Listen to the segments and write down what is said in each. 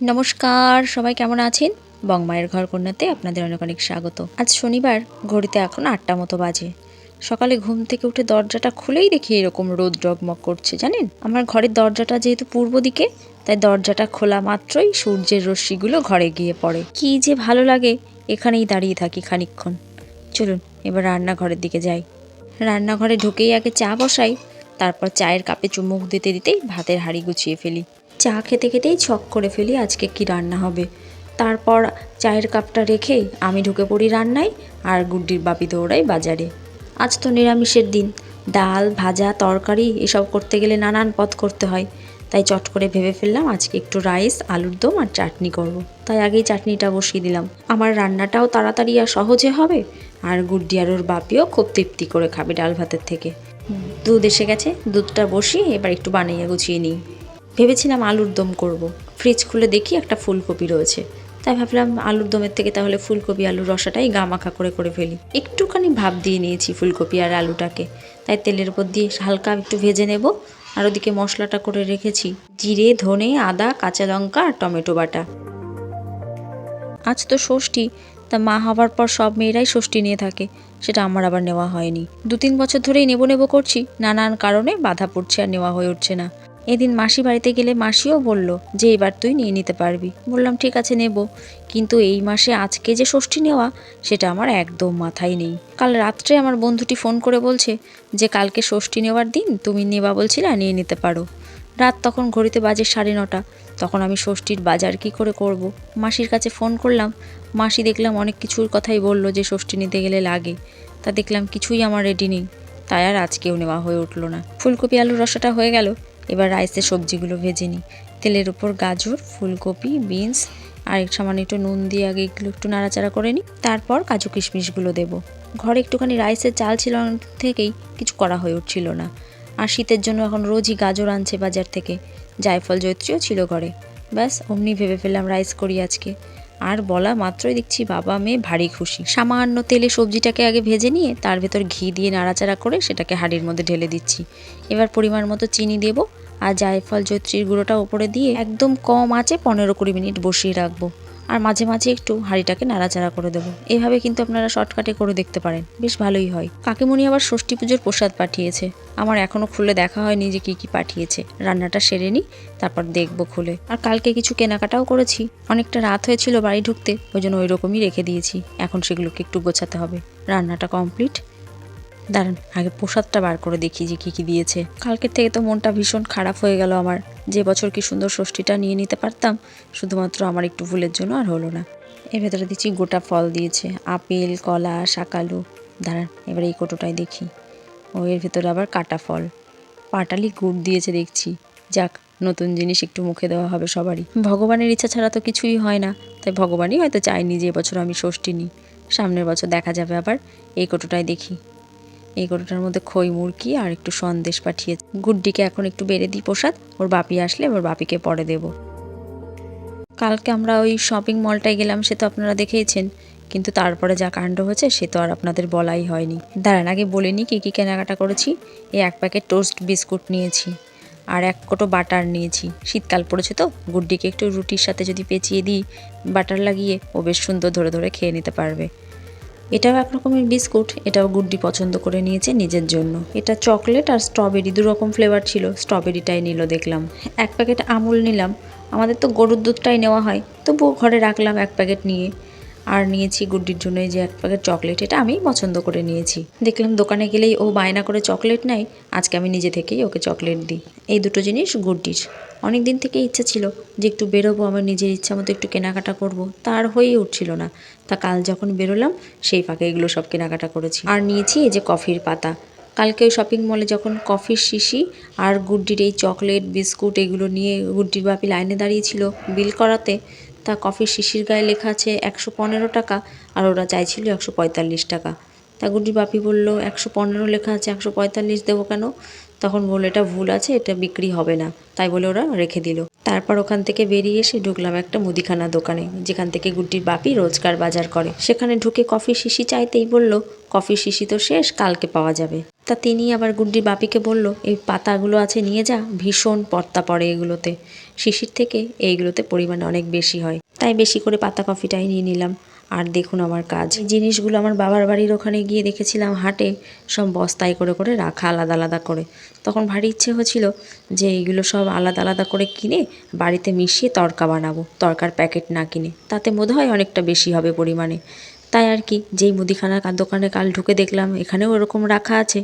নমস্কার, সবাই কেমন আছেন? বংমায়ের ঘর কন্যাতে আপনাদের অনেক অনেক স্বাগত। আজ শনিবার, ঘড়িতে এখন আটটা মতো বাজে। সকালে ঘুম থেকে উঠে দরজাটা খুলেই দেখি এরকম রোদ ডগমগ করছে, জানেন? আমার ঘরের দরজাটা যেহেতু পূর্ব দিকে, তাই দরজাটা খোলা মাত্রই সূর্যের রশ্মিগুলো ঘরে গিয়ে পড়ে। কি যে ভালো লাগে, এখানেই দাঁড়িয়ে থাকি খানিকক্ষণ। চলুন, এবার রান্নাঘরের দিকে যাই। রান্নাঘরে ঢুকেই আগে চা বসাই, তারপর চায়ের কাপে চুমুক দিতে দিতেই ভাতের হাঁড়ি গুছিয়ে ফেলি। চা খেতে খেতেই ছক করে ফেলি আজকে কি রান্না হবে। তারপর চায়ের কাপটা রেখে আমি ঢুকে পড়ি রান্নায় আর গুড্ডির বাপি দৌড়াই বাজারে। আজ তো নিরামিষের দিন, ডাল, ভাজা, তরকারি এসব করতে গেলে নানান পদ করতে হয়। তাই চট করে ভেবে ফেললাম আজকে একটু রাইস, আলুর দম আর চাটনি করব। তাই আগেই চাটনিটা বসিয়ে দিলাম। আমার রান্নাটাও তাড়াতাড়ি আর সহজে হবে আর গুড্ডি আর ওর বাপিও খুব তৃপ্তি করে খাবে ডাল ভাতের থেকে। দুধ এসে গেছে, দুধটা বসিয়ে এবার একটু বানিয়ে গুছিয়ে নিই। ভেবেছিলাম আলুর দম করব। ফ্রিজ খুলে দেখি একটা ফুলকপি রয়েছে। তাই ভাবলাম আলুর দমের থেকে তাহলে ফুলকপি আলুর রসাটাই গা মাখা করে করে ফেলি। একটুখানি ভাব দিয়ে নিয়েছি ফুলকপি আর আলুটাকে। তাই তেলের উপর দিয়ে হালকা একটু ভেজে নেব। আর ওদিকে মশলাটা করে রেখেছি। জিরে, ধনে, আদা, কাঁচা লঙ্কা আর টমেটো বাটা। আজ তো ষষ্ঠী, তা মা হবার পর সব মেয়েরাই ষষ্ঠী নিয়ে থাকে। সেটা আমার আবার নেওয়া হয়নি। দু তিন বছর ধরেই নেব নেব করছি। নানান কারণে বাধা পড়ছে আর নেওয়া হয়ে উঠছে না। এদিন মাসি বাড়িতে গেলে মাসিও বলল যে এবার তুই নিয়ে নিতে পারবি। বললাম, ঠিক আছে, নেব। কিন্তু এই মাসে আজকে যে ষষ্ঠী নেওয়া, সেটা আমার একদম মাথায় নেই। কাল রাত্রে আমার বন্ধুটি ফোন করে বলছে যে, কালকে ষষ্ঠী নেওয়ার দিন তুমি নেবা বলছিলে নিয়ে নিতে পারো। রাত তখন ঘড়িতে বাজে সাড়ে নটা। তখন আমি ষষ্ঠীর বাজার কি করে করব। মাসির কাছে ফোন করলাম। মাসি দেখলাম অনেক কিছুর কথাই বলল যে, ষষ্ঠী নিতে গেলে লাগে। তা দেখলাম কিছুই আমার রেডি নেই। তাই আর আজকেও নেওয়া হয়ে উঠল না। ফুলকপি, আলুর রসাটা হয়ে গেল। এবার রাইসের সবজিগুলো ভেজে নিই। তেলের উপর গাজর, ফুলকপি, বিনস, আর একটু সামান্য একটু নুন দিয়ে আগে এগুলো একটু নাড়াচাড়া করে নিই। তারপর কাজু কিশমিশগুলো দেবো। ঘরে একটুখানি রাইসের চাল ছিল থেকেই কিছু করা হয়ে উঠছিল না। আর শীতের জন্য এখন রোজই গাজর আনছে বাজার থেকে। জায়ফল জৈত্রীও ছিল ঘরে। ব্যাস, অমনি ভেবে ফেললাম রাইস করি আজকে। আর বলা মাত্রই দেখছি বাবা মেয়ে ভারী খুশি। সামান্য তেলে সবজিটাকে আগে ভেজে নিয়ে তার ভেতর ঘি দিয়ে নাড়াচাড়া করে সেটাকে হাঁড়ির মধ্যে ঢেলে দিচ্ছি। এবার পরিমাণ মতো চিনি দেবো আর জায়ফল জৈত্রীর গুঁড়োটা ওপরে দিয়ে একদম কম আঁচে পনেরো কুড়ি মিনিট বসিয়ে রাখব। আর মাঝে মাঝে একটু হাঁড়িটাকে নাড়াচাড়া করে দেবো। এইভাবে কিন্তু আপনারা শর্টকাটে করে দেখতে পারেন। বেশ ভালোই হয়। কাকিমণি আবার ষষ্ঠী পুজোর প্রসাদ পাঠিয়েছে। আমার এখনও খুলে দেখা হয়নি যে কী কী পাঠিয়েছে। রান্নাটা সেরে নিই তারপর দেখব খুলে। আর কালকে কিছু কেনাকাটাও করেছি। অনেকটা রাত হয়েছিল বাড়ি ঢুকতে, ওই জন্য ওই রকমই রেখে দিয়েছি। এখন সেগুলোকে একটু গোছাতে হবে। রান্নাটা কমপ্লিট। দাঁড়ান, আগে প্রসাদটা বার করে দেখি যে কী কী দিয়েছে। কালকের থেকে তো মনটা ভীষণ খারাপ হয়ে গেল আমার। যে বছর কি সুন্দর ষষ্ঠীটা নিয়ে নিতে পারতাম, শুধুমাত্র আমার একটু ভুলের জন্য আর হলো না। এর ভেতরে দিচ্ছি গোটা ফল দিয়েছে, আপেল, কলা, শাকালু। দাঁড়ান, এবার এই কোটোটাই দেখি। ও, এর ভেতরে আবার কাটা ফল। পাটালি গুড় দিয়েছে দেখছি। যাক, নতুন জিনিস একটু মুখে দেওয়া হবে সবারই। ভগবানের ইচ্ছা ছাড়া তো কিছুই হয় না। তাই ভগবানই হয়তো চায়নি যে এবছর আমি ষষ্ঠী নিই। সামনের বছর দেখা যাবে আবার। এই কোটোটাই দেখি। এই গরুটার মধ্যে খই, মুরগি আর একটু সন্দেশ পাঠিয়েছে গুড্ডিকে এখন একটু বেড়ে দিই প্রসাদ। ওর বাপি আসলে ওর বাপিকে পরে দেব। কালকে আমরা ওই শপিং মলটায় গেলাম, সে তো আপনারা দেখেইছেন। কিন্তু তারপরে যা কাণ্ড হয়েছে, সে তো আর আপনাদের বলাই হয়নি। দাঁড়ান, আগে বলে নিই কী কী কেনাকাটা করেছি। এই এক প্যাকেট টোস্ট বিস্কুট নিয়েছি আর এক কোটো বাটার নিয়েছি। শীতকাল পড়েছে তো, গুড্ডিকে একটু রুটির সাথে যদি পেঁচিয়ে দিই, বাটার লাগিয়ে, ও বেশ সুন্দর ধরে ধরে খেয়ে নিতে পারবে। এটাও এক রকমের বিস্কুট, এটাও গুড্ডি পছন্দ করে নিয়েছে নিজের জন্য। এটা চকলেট আর স্ট্রবেরি দু রকম ফ্লেভার ছিল, স্ট্রবেরিটাই নিল দেখলাম। এক প্যাকেট আমুল নিলাম, আমাদের তো গরুর দুধটাই নেওয়া হয়, তবুও ঘরে রাখলাম এক প্যাকেট নিয়ে। আর নিয়েছি গুড্ডির জন্য যে এক প্যাকেট চকলেট, এটা আমি পছন্দ করে নিয়েছি। দেখলাম দোকানে গেলেই ও বায়না করে চকলেট নেয়, আজকে আমি নিজে থেকেই ওকে চকলেট দিই। এই দুটো জিনিস গুড্ডির। অনেক দিন থেকে ইচ্ছা ছিল যে একটু বেরোবো, আমার নিজের ইচ্ছা মতো একটু কেনাকাটা করব তার হয়েই উঠছিল না। তা কাল যখন বেরোলাম, সেই ফাঁকে এগুলো সব কেনাকাটা করেছি। আর নিয়েছি এই যে কফির পাতা। কালকে ওই শপিং মলে যখন কফির শিশি আর গুড্ডির এই চকলেট, বিস্কুট এগুলো নিয়ে গুড্ডির বাপি লাইনে দাঁড়িয়েছিল বিল করাতে তা কফির শিশির গায়ে লেখা আছে একশো পনেরো টাকা আর ওরা চাইছিল একশো পঁয়তাল্লিশ টাকা। তা গুড্ডির বাপি বলল, একশো পনেরো লেখা আছে, একশো পঁয়তাল্লিশ দেবো কেন? তখন বলল, এটা ভুল আছে, এটা বিক্রি হবে না। তাই বলে ওরা রেখে দিল। তারপর ওখান থেকে বেরিয়ে এসে ঢুকলাম একটা মুদিখানা দোকানে, যেখান থেকে গুড্ডির বাপি রোজকার বাজার করে। সেখানে ঢুকে কফি শিশি চাইতেই বলল, কফি শিশি তো শেষ, কালকে পাওয়া যাবে। তা তিনি আবার গুড্ডির বাপিকে বলল, এই পাতাগুলো আছে, নিয়ে যা। ভীষণ পর্তা পড়ে এগুলোতে। শিশির থেকে এইগুলোতে পরিমাণ অনেক বেশি হয়। তাই বেশি করে পাতা কফিটাই নিয়ে নিলাম। আর দেখুন আমার কাজ। জিনিসগুলো আমার বাবার বাড়ির ওখানে গিয়ে দেখেছিলাম হাটে। সব বস্তায় করে করে রাখা আলাদা আলাদা করে। তখন ভারী ইচ্ছে হচ্ছিল যে এইগুলো সব আলাদা আলাদা করে কিনে বাড়িতে মিশিয়ে তরকা বানাবো, তরকার প্যাকেট না কিনে। তাতে বোধ হয় অনেকটা বেশি হবে পরিমাণে। তাই আর কি, যেই মুদিখানার দোকানে কাল ঢুকে দেখলাম, এখানেও ওরকম রাখা আছে।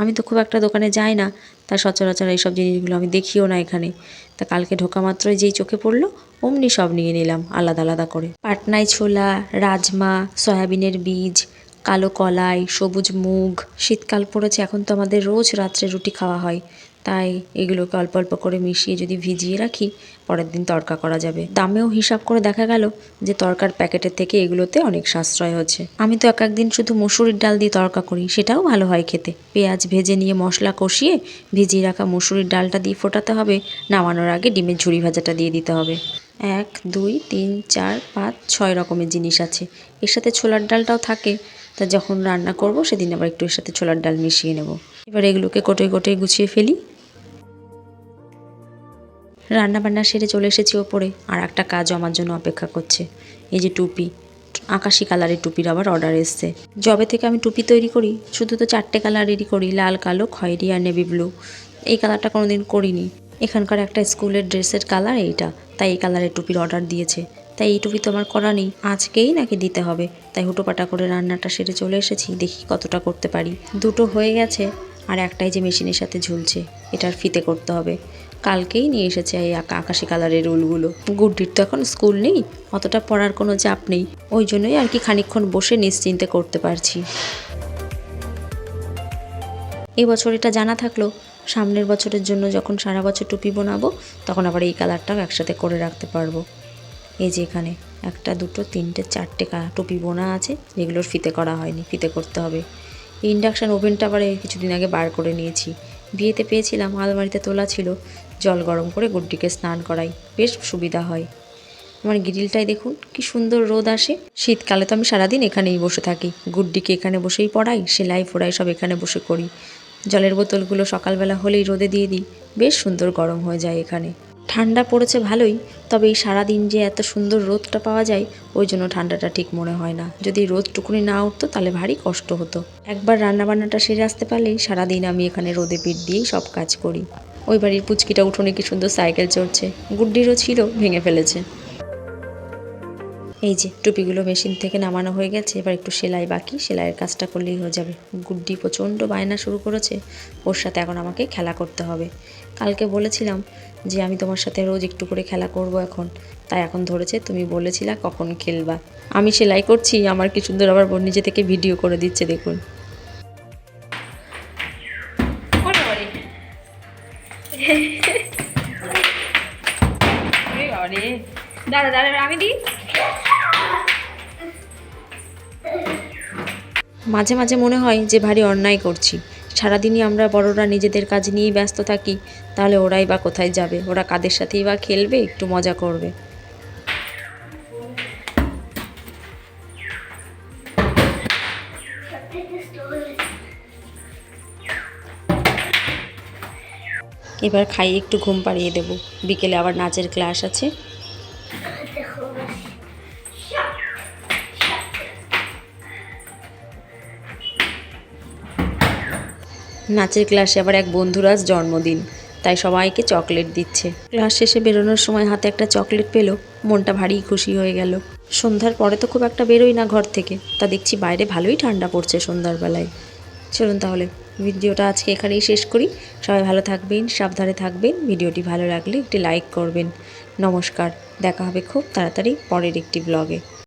আমি তো খুব একটা দোকানে যাই না তা সচরাচর এইসব জিনিসগুলো আমি দেখিও না এখানে। তা কালকে ঢোকা মাত্রই যেই চোখে পড়ল, অমনি সব নিয়ে নিলাম, আলাদা আলাদা করে। পাটনায় ছোলা, রাজমা, সয়াবিনের বীজ, কালো কলাই, সবুজ মুগ, শীতকাল পড়েছে, এখন তো আমাদের রোজ রাত্রে রুটি খাওয়া হয়। তাই এগুলোকে অল্প অল্প করে মিশিয়ে যদি ভিজিয়ে রাখি, পরের দিন তড়কা করা যাবে। দামেও হিসাব করে দেখা গেল যে তড়কার প্যাকেটের থেকে এগুলোতে অনেক সাশ্রয় হচ্ছে। আমি তো এক একদিন শুধু মুসুরির ডাল দিয়ে তড়কা করি, সেটাও ভালো হয় খেতে। পেঁয়াজ ভেজে নিয়ে মশলা কষিয়ে ভিজিয়ে রাখা মুসুরির ডালটা দিয়ে ফোটাতে হবে, নামানোর আগে ডিমের ঝুড়ি ভাজাটা দিয়ে দিতে হবে। এক, দুই, তিন, চার, পাঁচ, ছয় রকমের জিনিস আছে। এর সাথে ছোলার ডালটাও থাকে। তা যখন রান্না করব, সেদিন আবার একটু এর সাথে ছোলার ডাল মিশিয়ে নেব। এবার এগুলোকে কোটে কোটে গুছিয়ে ফেলি। রান্না বান্না সেরে চলে এসেছি ওপরে, আর একটা কাজ আমার জন্য অপেক্ষা করছে। এই যে টুপি, আকাশি কালারের টুপির আবার অর্ডার এসছে। জবে থেকে আমি টুপি তৈরি করি, শুধু তো চারটে কালারেরই করি, লাল, কালো, খয়েরি আর নেভি ব্লু। এই কালারটা কোনোদিন করিনি। এখানকার একটা স্কুলের ড্রেসের কালার এইটা, তাই এই কালারের টুপির অর্ডার দিয়েছে। তাই এই টুপি তো আমার করা নেই। আজকেই নাকি দিতে হবে। তাই হুটোপাটা করে রান্নাটা সেরে চলে এসেছি। দেখি কতটা করতে পারি। দুটো হয়ে গেছে আর একটাই যে মেশিনের সাথে ঝুলছে এটার ফিতে করতে হবে। কালকেই নিয়ে এসেছে এই আকা- আকাশি কালারের রুলগুলো। গুড্ডির তো এখন স্কুল নেই, অতটা পড়ার কোনো চাপ নেই। ওই জন্যই আর কি খানিকক্ষণ বসে নিশ্চিন্তে করতে পারছি। এই বছর এটা জানা থাকল। সামনের বছরের জন্য যখন সারা বছর টুপি বানাবো, তখন আবার এই কালারটাও একসাথে করে রাখতে পারব। এই যে এখানে একটা, দুটো, তিনটে, চারটে টুপি বোনা আছে যেগুলোর ফিতে করা হয়নি, ফিতে করতে হবে। ইন্ডাকশান ওভেনটা আবার কিছুদিন আগে বার করে নিয়েছি। বিয়েতে পেয়েছিলাম, আলমারিতে তোলা ছিল, জল গরম করে গুড্ডিকে স্নান করাই, বেশ সুবিধা হয়। আমার গ্রিলটাই দেখুন, কি সুন্দর রোদ আসে। শীতকালে তো আমি সারাদিন এখানেই বসে থাকি, গুড্ডিকে এখানে বসেই পড়াই, সেলাই ফোড়াই সব এখানে বসে করি। জলের বোতলগুলো সকালবেলা হলেই রোদে দিয়ে দিই, বেশ সুন্দর গরম হয়ে যায় এখানে। ঠান্ডা পড়েছে ভালোই, তবে এই সারাদিন যে এত সুন্দর রোদটা পাওয়া যায়, ওই জন্য ঠান্ডাটা ঠিক মনে হয় না। যদি রোদটুকুনি না উঠতো, তাহলে ভারী কষ্ট হতো। একবার রান্নাবান্নাটা সেরে আসতে পারলেই সারাদিন আমি এখানে রোদে পিঠ দিয়েই সব কাজ করি। ওই বাড়ির পুচকিটা উঠোনে কি সুন্দর সাইকেল চড়ছে। গুড্ডিরও ছিল, ভেঙে ফেলেছে। এই যে টুপিগুলো মেশিন থেকে নামানো হয়ে গেছে, এবার একটু সেলাই বাকি। সেলাইয়ের কাজটা করলেই হয়ে যাবে। গুড্ডি প্রচণ্ড বায়না শুরু করেছে। ওর সাথে এখন আমাকে খেলা করতে হবে। কালকে বলেছিলাম যে আমি তোমার সাথে রোজ একটু করে খেলা করব এখন। তাই এখন ধরেছে, তুমি বলেছিলা কখন খেলবা। আমি সেলাই করছি, আমার কি সুন্দর আবার বোন নিজে থেকে ভিডিও করে দিচ্ছে, দেখুন। দাঁড়া দাঁড়া আমি দিই? মাঝে মাঝে মনে হয় যে ভারী অন্যায় করছি। সারাদিনই আমরা বড়রা নিজেদের কাজ নিয়েই ব্যস্ত থাকি, তাহলে ওরাই বা কোথায় যাবে? ওরা কাদের সাথেই বা খেলবে? একটু মজা করবে। এবার খাইয়ে একটু ঘুম পাড়িয়ে দেবো। বিকেলে আবার নাচের ক্লাস আছে। নাচের ক্লাসে আবার এক বন্ধুর আজ জন্মদিন, তাই সবাইকে চকলেট দিচ্ছে। ক্লাস শেষে বেরোনোর সময় হাতে একটা চকলেট পেল, মনটা ভারী খুশি হয়ে গেল। সন্ধ্যার পরে তো খুব একটা বেরোই না ঘর থেকে, তা দেখছি বাইরে ভালোই ঠান্ডা পড়ছে সন্ধ্যার চলুন তাহলে, ভিডিওটা আজকে এখানেই শেষ করি। সবাই ভালো থাকবেন, সাবধানে থাকবেন, ভিডিওটি ভালো লাগলে একটি লাইক করবেন। নমস্কার, দেখা হবে খুব তাড়াতাড়ি পরের একটি ব্লগে।